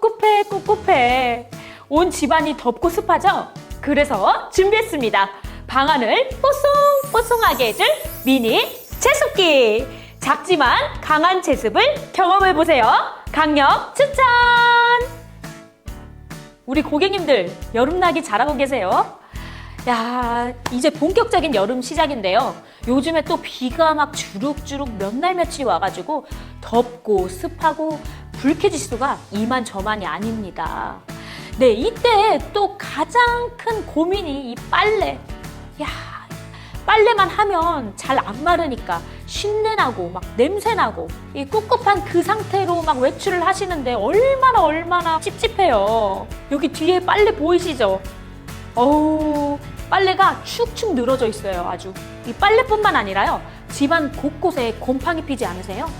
꿉꿉해 꿉꿉해 온 집안이 덥고 습하죠? 그래서 준비했습니다 방안을 뽀송뽀송하게 해줄 미니 제습기 작지만 강한 제습을 경험해보세요 강력 추천 우리 고객님들 여름나기 잘하고 계세요? 야, 이제 본격적인 여름 시작인데요. 요즘에 또 비가 막 주룩주룩 몇 날 며칠이 와가지고 덥고 습하고 불쾌지수가 이만저만이 아닙니다. 네, 이때 또 가장 큰 고민이 이 빨래. 야, 빨래만 하면 잘 안 마르니까 쉰내 나고 막 냄새 나고 이 꿉꿉한 그 상태로 막 외출을 하시는데 얼마나 얼마나 찝찝해요. 여기 뒤에 빨래 보이시죠? 어우, 빨래가 축축 늘어져 있어요, 아주. 이 빨래뿐만 아니라요, 집안 곳곳에 곰팡이 피지 않으세요?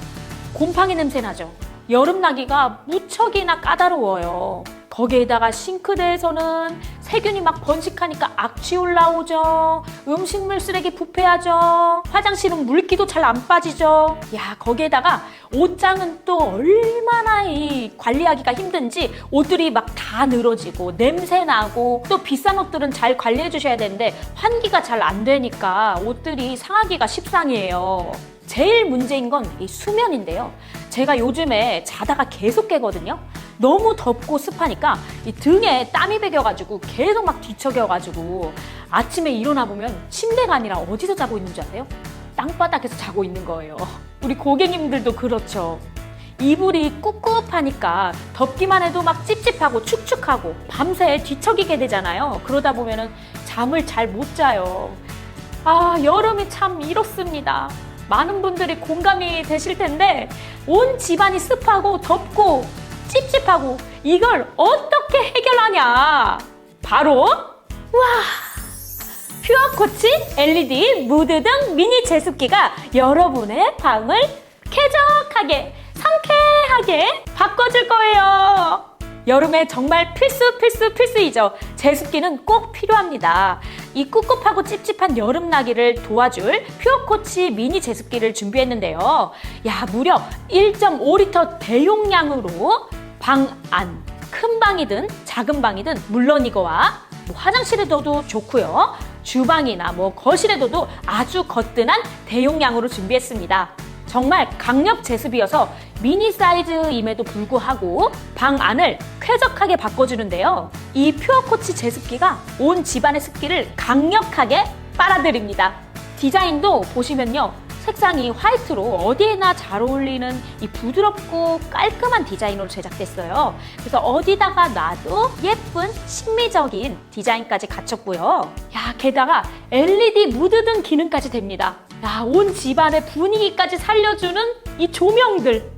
곰팡이 냄새 나죠? 여름나기가 무척이나 까다로워요. 거기에다가 싱크대에서는 세균이 막 번식하니까 악취 올라오죠. 음식물 쓰레기 부패하죠. 화장실은 물기도 잘 안 빠지죠. 야, 거기에다가 옷장은 또 얼마나 이 관리하기가 힘든지 옷들이 막 다 늘어지고 냄새 나고 또 비싼 옷들은 잘 관리해 주셔야 되는데 환기가 잘 안 되니까 옷들이 상하기가 십상이에요. 제일 문제인 건 이 수면인데요. 제가 요즘에 자다가 계속 깨거든요. 너무 덥고 습하니까 이 등에 땀이 배겨가지고 계속 막 뒤척여가지고 아침에 일어나 보면 침대가 아니라 어디서 자고 있는 줄 아세요? 땅바닥에서 자고 있는 거예요. 우리 고객님들도 그렇죠. 이불이 꿉꿉하니까 덥기만 해도 막 찝찝하고 축축하고 밤새 뒤척이게 되잖아요. 그러다 보면은 잠을 잘 못 자요. 아, 여름이 참 이렇습니다. 많은 분들이 공감이 되실 텐데 온 집안이 습하고 덥고 찝찝하고 이걸 어떻게 해결하냐? 바로 와 퓨어 코치 LED 무드 등 미니 제습기가 여러분의 방을 쾌적하게 상쾌하게 바꿔줄 거예요. 여름에 정말 필수 필수 필수이죠. 제습기는 꼭 필요합니다. 이 꿉꿉하고 찝찝한 여름 나기를 도와줄 퓨어코치 미니 제습기를 준비했는데요. 야 무려 1.5리터 대용량으로 방 안, 큰 방이든 작은 방이든 물론 이거와 뭐 화장실에 둬도 좋고요. 주방이나 뭐 거실에 둬도 아주 거뜬한 대용량으로 준비했습니다. 정말 강력 제습이어서 미니 사이즈임에도 불구하고 방 안을 쾌적하게 바꿔주는데요. 이 퓨어코치 제습기가 온 집안의 습기를 강력하게 빨아들입니다. 디자인도 보시면요. 색상이 화이트로 어디에나 잘 어울리는 이 부드럽고 깔끔한 디자인으로 제작됐어요. 그래서 어디다가 놔도 예쁜 심미적인 디자인까지 갖췄고요. 야, 게다가 LED 무드 등 기능까지 됩니다. 야, 온 집안의 분위기까지 살려주는 이 조명들.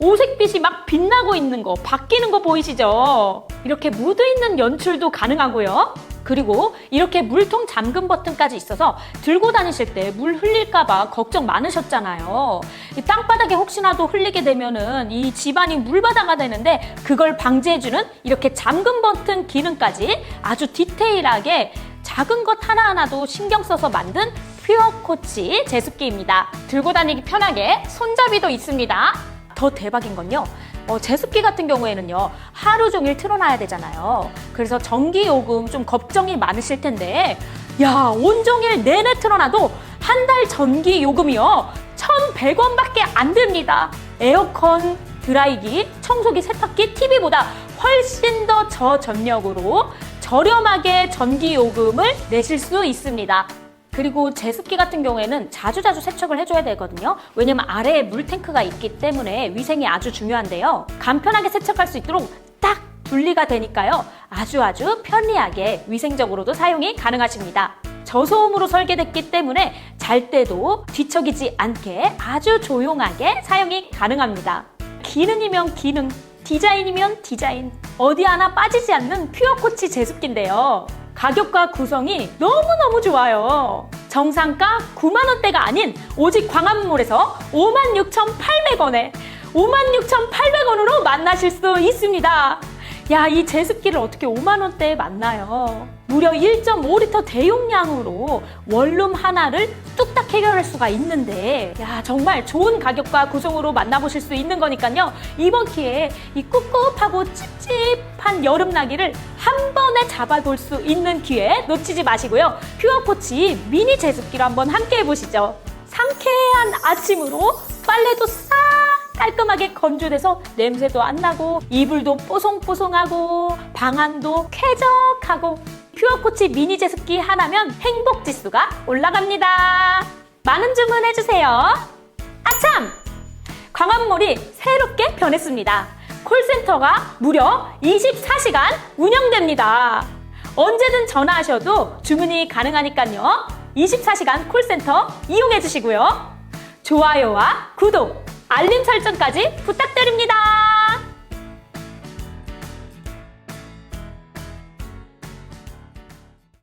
오색빛이 막 빛나고 있는 거, 바뀌는 거 보이시죠? 이렇게 무드 있는 연출도 가능하고요. 그리고 이렇게 물통 잠금 버튼까지 있어서 들고 다니실 때 물 흘릴까봐 걱정 많으셨잖아요. 이 땅바닥에 혹시나도 흘리게 되면은 이 집안이 물바다가 되는데 그걸 방지해주는 이렇게 잠금 버튼 기능까지 아주 디테일하게 작은 것 하나하나도 신경 써서 만든 퓨어 코치 제습기입니다. 들고 다니기 편하게 손잡이도 있습니다. 더 대박인 건요. 어, 제습기 같은 경우에는요, 하루 종일 틀어놔야 되잖아요. 그래서 전기 요금 좀 걱정이 많으실 텐데, 야, 온종일 내내 틀어놔도 한 달 전기 요금이요, 1,100원밖에 안 됩니다. 에어컨, 드라이기, 청소기, 세탁기, TV보다 훨씬 더 저전력으로 저렴하게 전기 요금을 내실 수 있습니다. 그리고 제습기 같은 경우에는 자주자주 세척을 해줘야 되거든요. 왜냐면 아래에 물탱크가 있기 때문에 위생이 아주 중요한데요. 간편하게 세척할 수 있도록 딱 분리가 되니까요. 아주 아주 편리하게 위생적으로도 사용이 가능하십니다. 저소음으로 설계됐기 때문에 잘 때도 뒤척이지 않게 아주 조용하게 사용이 가능합니다. 기능이면 기능, 디자인이면 디자인. 어디 하나 빠지지 않는 퓨어코치 제습기인데요. 가격과 구성이 너무너무 좋아요. 정상가 9만원대가 아닌 오직 광화문몰에서 56,800원에 56,800원으로 만나실 수 있습니다. 야, 이 제습기를 어떻게 5만원대에 만나요? 무려 1.5리터 대용량으로 원룸 하나를 뚝딱 해결할 수가 있는데 야 정말 좋은 가격과 구성으로 만나보실 수 있는 거니까요. 이번 기회에 이 꿉꿉하고 찝찝한 여름나기를 한 번에 잡아볼 수 있는 기회 놓치지 마시고요. 퓨어포치 미니 제습기로 한번 함께 해보시죠. 상쾌한 아침으로 빨래도 싹 깔끔하게 건조돼서 냄새도 안 나고 이불도 뽀송뽀송하고 방안도 쾌적하고 퓨어포치 미니 제습기 하나면 행복 지수가 올라갑니다. 많은 주문해주세요. 아참! 광화문몰이 새롭게 변했습니다. 콜센터가 무려 24시간 운영됩니다. 언제든 전화하셔도 주문이 가능하니까요. 24시간 콜센터 이용해 주시고요. 좋아요와 구독, 알림 설정까지 부탁드립니다.